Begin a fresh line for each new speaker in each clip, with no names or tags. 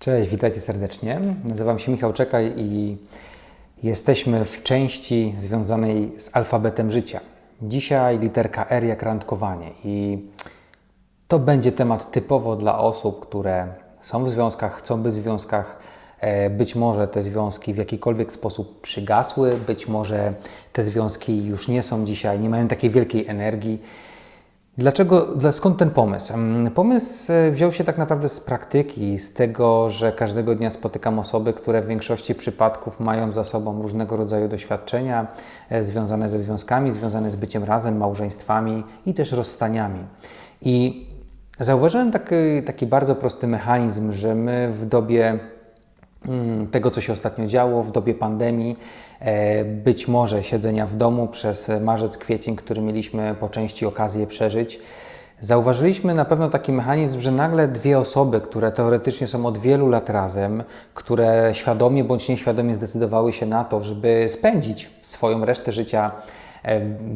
Cześć, witajcie serdecznie. Nazywam się Michał Czekaj i jesteśmy w części związanej z alfabetem życia. Dzisiaj literka R jak randkowanie i to będzie temat typowo dla osób, które są w związkach, chcą być w związkach. E, być może te związki w jakikolwiek sposób przygasły, być może te związki już nie są dzisiaj, nie mają takiej wielkiej energii Dlaczego, skąd ten pomysł? Pomysł e, wziął się tak naprawdę z praktyki, z tego, że każdego dnia spotykam osoby, które w większości przypadków mają za sobą różnego rodzaju doświadczenia e, związane ze związkami, związane z byciem razem, małżeństwami i też rozstaniami. I zauważyłem taki, taki bardzo prosty mechanizm, że my w dobie Mm, tego, co się ostatnio działo w dobie pandemii, e, być może siedzenia w domu przez marzec, kwiecień, który mieliśmy po części okazję przeżyć. Zauważyliśmy na pewno taki mechanizm, że nagle dwie osoby, które teoretycznie są od wielu lat razem, które świadomie bądź nieświadomie zdecydowały się na to, żeby spędzić swoją resztę życia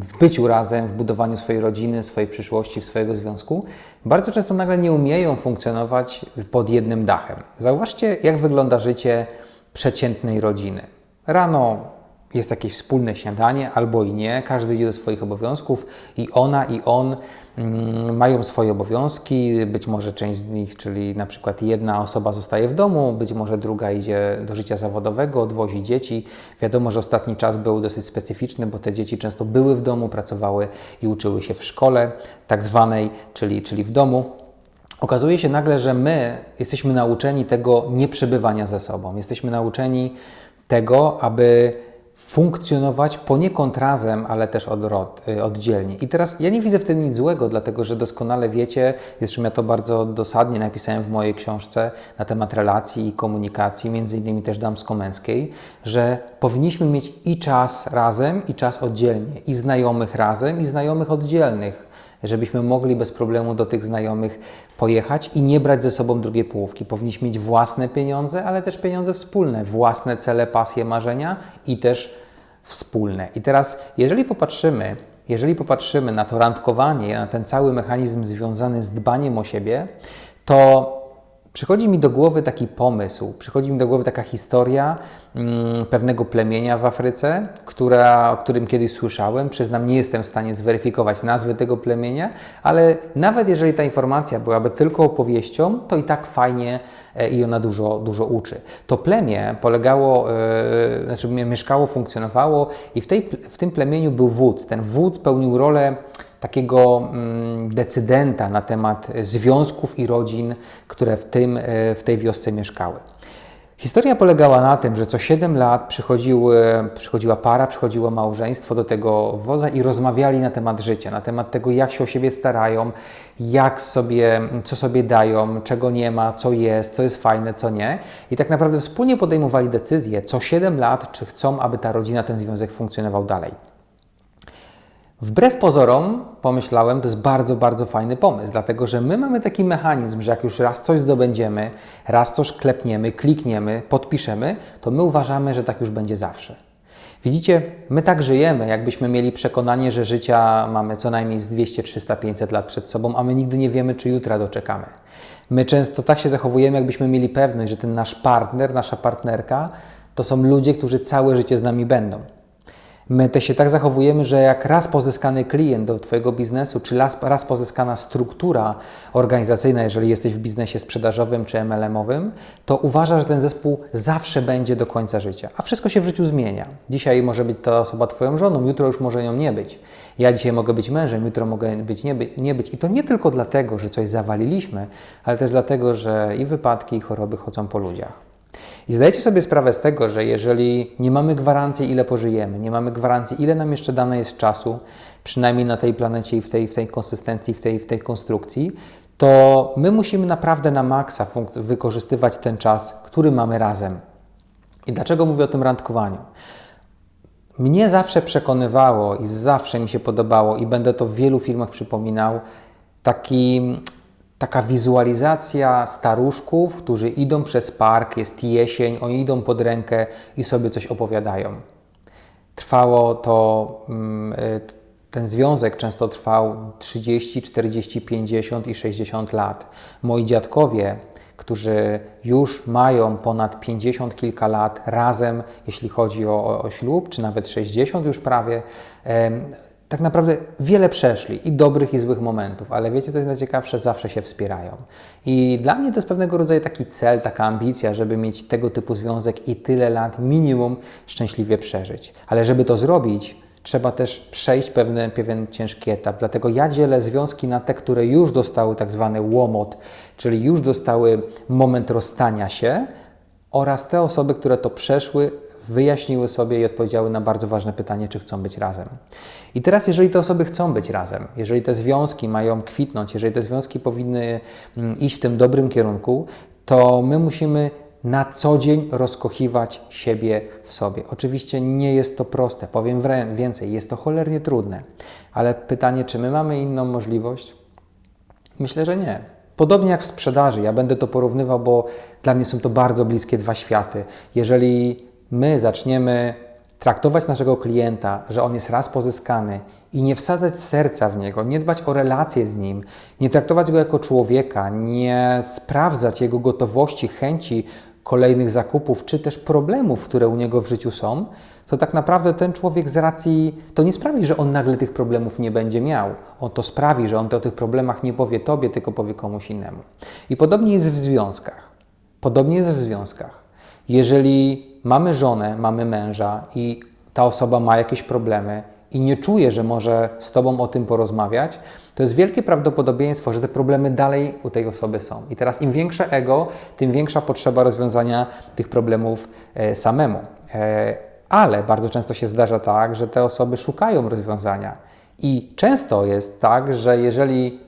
w byciu razem, w budowaniu swojej rodziny, swojej przyszłości, swojego związku, bardzo często nagle nie umieją funkcjonować pod jednym dachem. Zauważcie, jak wygląda życie przeciętnej rodziny. Rano jest jakieś wspólne śniadanie, albo i nie, każdy idzie do swoich obowiązków i ona i on mm, mają swoje obowiązki, być może część z nich, czyli na przykład jedna osoba zostaje w domu, być może druga idzie do życia zawodowego, odwozi dzieci. Wiadomo, że ostatni czas był dosyć specyficzny, bo te dzieci często były w domu, pracowały i uczyły się w szkole tak zwanej, czyli, czyli w domu. Okazuje się nagle, że my jesteśmy nauczeni tego nieprzebywania ze sobą. Jesteśmy nauczeni tego, aby funkcjonować poniekąd razem, ale też odrod, y, oddzielnie. I teraz ja nie widzę w tym nic złego, dlatego że doskonale wiecie, zresztą ja to bardzo dosadnie napisałem w mojej książce na temat relacji i komunikacji, między innymi też damsko-męskiej, że powinniśmy mieć i czas razem, i czas oddzielnie, i znajomych razem, i znajomych oddzielnych żebyśmy mogli bez problemu do tych znajomych pojechać i nie brać ze sobą drugiej połówki. Powinniśmy mieć własne pieniądze, ale też pieniądze wspólne, własne cele, pasje, marzenia i też wspólne. I teraz, jeżeli popatrzymy, jeżeli popatrzymy na to randkowanie, na ten cały mechanizm związany z dbaniem o siebie, to Przychodzi mi do głowy taki pomysł, przychodzi mi do głowy taka historia mm, pewnego plemienia w Afryce, która, o którym kiedyś słyszałem. Przyznam, nie jestem w stanie zweryfikować nazwy tego plemienia, ale nawet jeżeli ta informacja byłaby tylko opowieścią, to i tak fajnie e, i ona dużo, dużo uczy. To plemię polegało, yy, znaczy mieszkało, funkcjonowało i w, tej, w tym plemieniu był wódz. Ten wódz pełnił rolę takiego mm, decydenta na temat związków i rodzin, które w, tym, e, w tej wiosce mieszkały. Historia polegała na tym, że co 7 lat przychodziła para, przychodziło małżeństwo do tego woza i rozmawiali na temat życia, na temat tego, jak się o siebie starają, jak sobie, co sobie dają, czego nie ma, co jest, co jest fajne, co nie. I tak naprawdę wspólnie podejmowali decyzję co 7 lat, czy chcą, aby ta rodzina, ten związek funkcjonował dalej. Wbrew pozorom, pomyślałem, to jest bardzo, bardzo fajny pomysł, dlatego że my mamy taki mechanizm, że jak już raz coś zdobędziemy, raz coś klepniemy, klikniemy, podpiszemy, to my uważamy, że tak już będzie zawsze. Widzicie, my tak żyjemy, jakbyśmy mieli przekonanie, że życia mamy co najmniej z 200, 300, 500 lat przed sobą, a my nigdy nie wiemy, czy jutra doczekamy. My często tak się zachowujemy, jakbyśmy mieli pewność, że ten nasz partner, nasza partnerka to są ludzie, którzy całe życie z nami będą. My też się tak zachowujemy, że jak raz pozyskany klient do Twojego biznesu, czy raz, raz pozyskana struktura organizacyjna, jeżeli jesteś w biznesie sprzedażowym czy MLM-owym, to uważasz, że ten zespół zawsze będzie do końca życia. A wszystko się w życiu zmienia. Dzisiaj może być ta osoba Twoją żoną, jutro już może nią nie być. Ja dzisiaj mogę być mężem, jutro mogę być nie, by, nie być. I to nie tylko dlatego, że coś zawaliliśmy, ale też dlatego, że i wypadki, i choroby chodzą po ludziach. I zdajecie sobie sprawę z tego, że jeżeli nie mamy gwarancji, ile pożyjemy, nie mamy gwarancji, ile nam jeszcze dane jest czasu, przynajmniej na tej planecie i w tej, w tej konsystencji, w tej, w tej konstrukcji, to my musimy naprawdę na maksa wykorzystywać ten czas, który mamy razem. I dlaczego mówię o tym randkowaniu? Mnie zawsze przekonywało i zawsze mi się podobało, i będę to w wielu filmach przypominał, taki taka wizualizacja staruszków, którzy idą przez park, jest jesień, oni idą pod rękę i sobie coś opowiadają. Trwało to, mm, y, ten związek często trwał 30, 40, 50 i 60 lat. Moi dziadkowie, którzy już mają ponad 50 kilka lat razem, jeśli chodzi o, o ślub, czy nawet 60 już prawie, tak naprawdę wiele przeszli i dobrych, i złych momentów, ale wiecie, co jest najciekawsze? Zawsze się wspierają. I dla mnie to jest pewnego rodzaju taki cel, taka ambicja, żeby mieć tego typu związek i tyle lat minimum szczęśliwie przeżyć. Ale żeby to zrobić, trzeba też przejść pewien, pewien ciężki etap. Dlatego ja dzielę związki na te, które już dostały tak zwany łomot, czyli już dostały moment rozstania się, oraz te osoby, które to przeszły, wyjaśniły sobie i odpowiedziały na bardzo ważne pytanie, czy chcą być razem. I teraz, jeżeli te osoby chcą być razem, jeżeli te związki mają kwitnąć, jeżeli te związki powinny mm, iść w tym dobrym kierunku, to my musimy na co dzień rozkochiwać siebie w sobie. Oczywiście nie jest to proste, powiem więcej, jest to cholernie trudne, ale pytanie, czy my mamy inną możliwość? Myślę, że nie. Podobnie jak w sprzedaży, ja będę to porównywał, bo dla mnie są to bardzo bliskie dwa światy. Jeżeli my zaczniemy traktować naszego klienta, że on jest raz pozyskany i nie wsadzać serca w niego, nie dbać o relacje z nim, nie traktować go jako człowieka, nie sprawdzać jego gotowości, chęci kolejnych zakupów, czy też problemów, które u niego w życiu są, to tak naprawdę ten człowiek z racji, to nie sprawi, że on nagle tych problemów nie będzie miał. On to sprawi, że on o tych problemach nie powie tobie, tylko powie komuś innemu. I podobnie jest w związkach. Podobnie jest w związkach. Jeżeli mamy żonę, mamy męża i ta osoba ma jakieś problemy i nie czuje, że może z Tobą o tym porozmawiać, to jest wielkie prawdopodobieństwo, że te problemy dalej u tej osoby są. I teraz im większe ego, tym większa potrzeba rozwiązania tych problemów e, samemu. E, ale bardzo często się zdarza tak, że te osoby szukają rozwiązania. I często jest tak, że jeżeli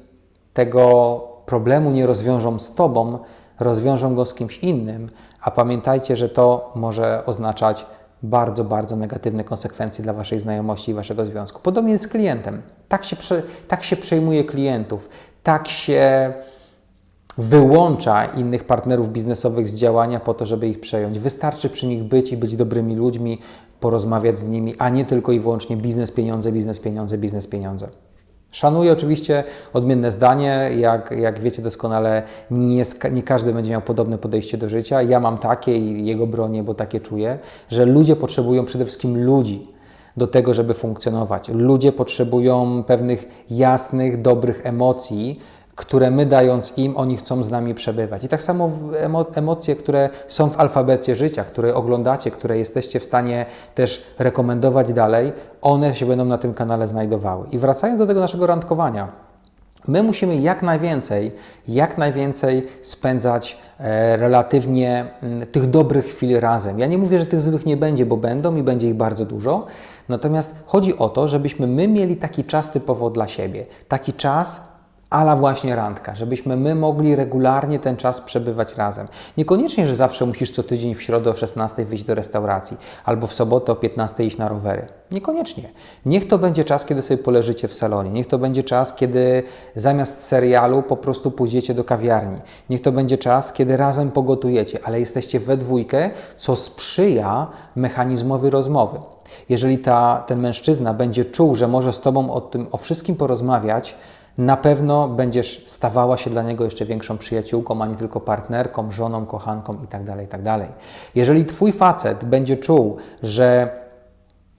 tego problemu nie rozwiążą z Tobą, rozwiążą go z kimś innym, a pamiętajcie, że to może oznaczać bardzo, bardzo negatywne konsekwencje dla Waszej znajomości i Waszego związku. Podobnie jest z klientem. Tak się, tak się przejmuje klientów, tak się wyłącza innych partnerów biznesowych z działania po to, żeby ich przejąć. Wystarczy przy nich być i być dobrymi ludźmi, porozmawiać z nimi, a nie tylko i wyłącznie biznes, pieniądze, biznes, pieniądze, biznes, pieniądze. Szanuję oczywiście odmienne zdanie, jak, jak wiecie doskonale, nie, nie każdy będzie miał podobne podejście do życia. Ja mam takie i jego bronię, bo takie czuję, że ludzie potrzebują przede wszystkim ludzi do tego, żeby funkcjonować. Ludzie potrzebują pewnych jasnych, dobrych emocji, które my dając im, oni chcą z nami przebywać. I tak samo emo emocje, które są w alfabecie życia, które oglądacie, które jesteście w stanie też rekomendować dalej, one się będą na tym kanale znajdowały. I wracając do tego naszego randkowania, My musimy jak najwięcej, jak najwięcej spędzać e, relatywnie m, mm, tych dobrych chwil razem. Ja nie mówię, że tych złych nie będzie, bo będą i będzie ich bardzo dużo. Natomiast chodzi o to, żebyśmy my mieli taki czas typowo dla siebie. Taki czas, ala właśnie randka, żebyśmy my mogli regularnie ten czas przebywać razem. Niekoniecznie, że zawsze musisz co tydzień w środę o 16 wyjść do restauracji, albo w sobotę o 15 iść na rowery. Niekoniecznie. Niech to będzie czas, kiedy sobie poleżycie w salonie. Niech to będzie czas, kiedy zamiast serialu po prostu pójdziecie do kawiarni. Niech to będzie czas, kiedy razem pogotujecie, ale jesteście we dwójkę, co sprzyja mechanizmowi rozmowy. Jeżeli ta, ten mężczyzna będzie czuł, że może z Tobą o tym, o wszystkim porozmawiać, na pewno będziesz stawała się dla niego jeszcze większą przyjaciółką, a nie tylko partnerką, żoną, kochanką itd. Tak itd. Tak Jeżeli Twój facet będzie czuł, że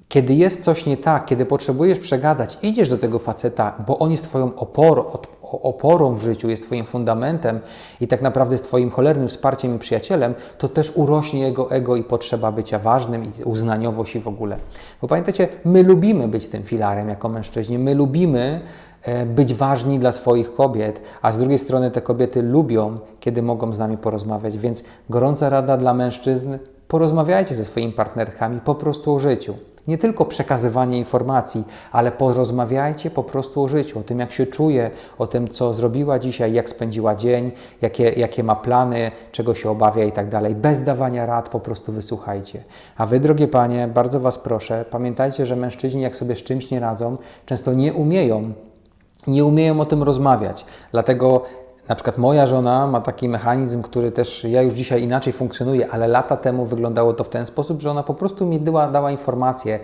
kiedy jest coś nie tak, kiedy potrzebujesz przegadać, idziesz do tego faceta, bo on jest Twoją oporą, oporą w życiu, jest Twoim fundamentem i tak naprawdę jest Twoim cholernym wsparciem i przyjacielem, to też urośnie jego ego i potrzeba bycia ważnym i uznaniowość i w ogóle. Bo pamiętacie, my lubimy być tym filarem jako mężczyźni, my lubimy E, być ważni dla swoich kobiet, a z drugiej strony te kobiety lubią, kiedy mogą z nami porozmawiać. Więc gorąca rada dla mężczyzn: porozmawiajcie ze swoimi partnerkami po prostu o życiu. Nie tylko przekazywanie informacji, ale porozmawiajcie po prostu o życiu, o tym, jak się czuje, o tym, co zrobiła dzisiaj, jak spędziła dzień, jakie, jakie ma plany, czego się obawia i tak dalej. Bez dawania rad, po prostu wysłuchajcie. A Wy, drogie Panie, bardzo Was proszę, pamiętajcie, że mężczyźni, jak sobie z czymś nie radzą, często nie umieją nie umieją o tym rozmawiać. Dlatego na przykład moja żona ma taki mechanizm, który też ja już dzisiaj inaczej funkcjonuje, ale lata temu wyglądało to w ten sposób, że ona po prostu mi dała, dała informację: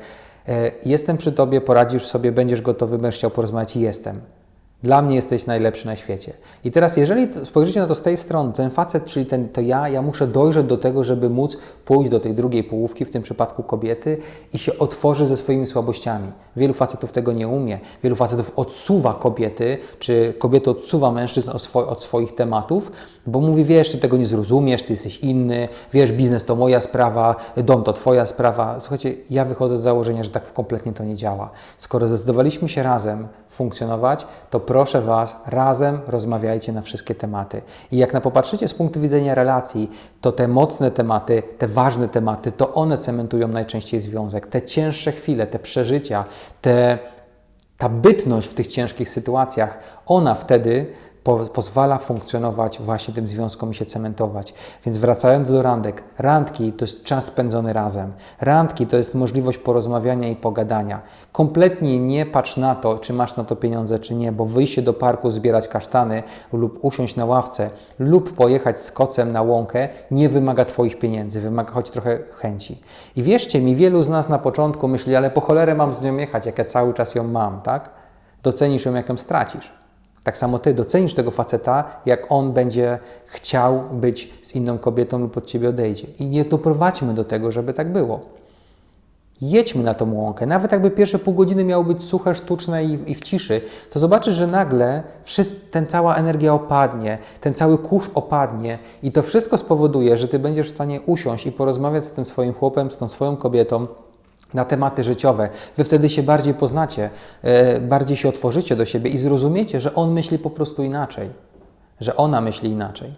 e, Jestem przy tobie, poradzisz sobie, będziesz gotowy, będziesz chciał porozmawiać i jestem. Dla mnie jesteś najlepszy na świecie. I teraz, jeżeli spojrzycie na to z tej strony, ten facet, czyli ten, to ja, ja muszę dojrzeć do tego, żeby móc pójść do tej drugiej połówki, w tym przypadku kobiety, i się otworzyć ze swoimi słabościami. Wielu facetów tego nie umie. Wielu facetów odsuwa kobiety, czy kobiety odsuwa mężczyzn od, swo- od swoich tematów, bo mówi, wiesz, ty tego nie zrozumiesz, ty jesteś inny, wiesz, biznes to moja sprawa, dom to twoja sprawa. Słuchajcie, ja wychodzę z założenia, że tak kompletnie to nie działa. Skoro zdecydowaliśmy się razem funkcjonować, to proszę Was, razem rozmawiajcie na wszystkie tematy. I jak na popatrzycie z punktu widzenia relacji, to te mocne tematy, te ważne tematy, to one cementują najczęściej związek. Te cięższe chwile, te przeżycia, te, ta bytność w tych ciężkich sytuacjach, ona wtedy po, pozwala funkcjonować właśnie tym związkom i się cementować. Więc wracając do randek, randki to jest czas spędzony razem. Randki to jest możliwość porozmawiania i pogadania. Kompletnie nie patrz na to, czy masz na to pieniądze, czy nie, bo wyjście do parku zbierać kasztany lub usiąść na ławce lub pojechać z kocem na łąkę nie wymaga Twoich pieniędzy, wymaga choć trochę chęci. I wierzcie mi, wielu z nas na początku myśli, ale po cholerę mam z nią jechać, jak ja cały czas ją mam, tak? Docenisz ją, jak ją stracisz. Tak samo ty docenisz tego faceta, jak on będzie chciał być z inną kobietą lub od ciebie odejdzie. I nie doprowadźmy do tego, żeby tak było. Jedźmy na tą łąkę. Nawet jakby pierwsze pół godziny miało być suche, sztuczne i, i w ciszy, to zobaczysz, że nagle wszyscy, ten cała energia opadnie, ten cały kurz opadnie i to wszystko spowoduje, że ty będziesz w stanie usiąść i porozmawiać z tym swoim chłopem, z tą swoją kobietą, na tematy życiowe. Wy wtedy się bardziej poznacie, e, bardziej się otworzycie do siebie i zrozumiecie, że on myśli po prostu inaczej, że ona myśli inaczej.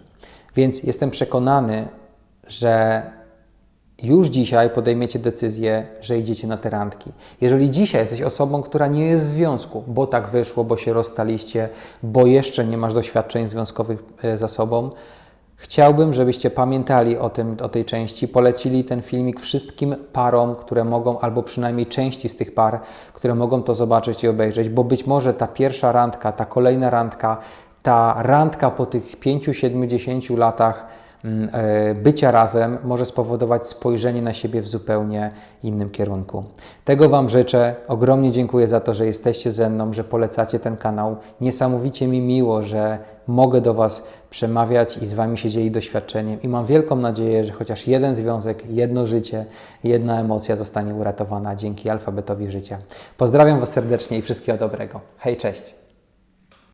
Więc jestem przekonany, że już dzisiaj podejmiecie decyzję, że idziecie na te randki. Jeżeli dzisiaj jesteś osobą, która nie jest w związku, bo tak wyszło, bo się rozstaliście, bo jeszcze nie masz doświadczeń związkowych e, za sobą, Chciałbym, żebyście pamiętali o, tym, o tej części, polecili ten filmik wszystkim parom, które mogą, albo przynajmniej części z tych par, które mogą to zobaczyć i obejrzeć, bo być może ta pierwsza randka, ta kolejna randka, ta randka po tych 5-70 latach bycia razem może spowodować spojrzenie na siebie w zupełnie innym kierunku. Tego Wam życzę. Ogromnie dziękuję za to, że jesteście ze mną, że polecacie ten kanał. Niesamowicie mi miło, że mogę do Was przemawiać i z Wami się dzielić doświadczeniem. I mam wielką nadzieję, że chociaż jeden związek, jedno życie, jedna emocja zostanie uratowana dzięki alfabetowi życia. Pozdrawiam Was serdecznie i wszystkiego dobrego. Hej, cześć!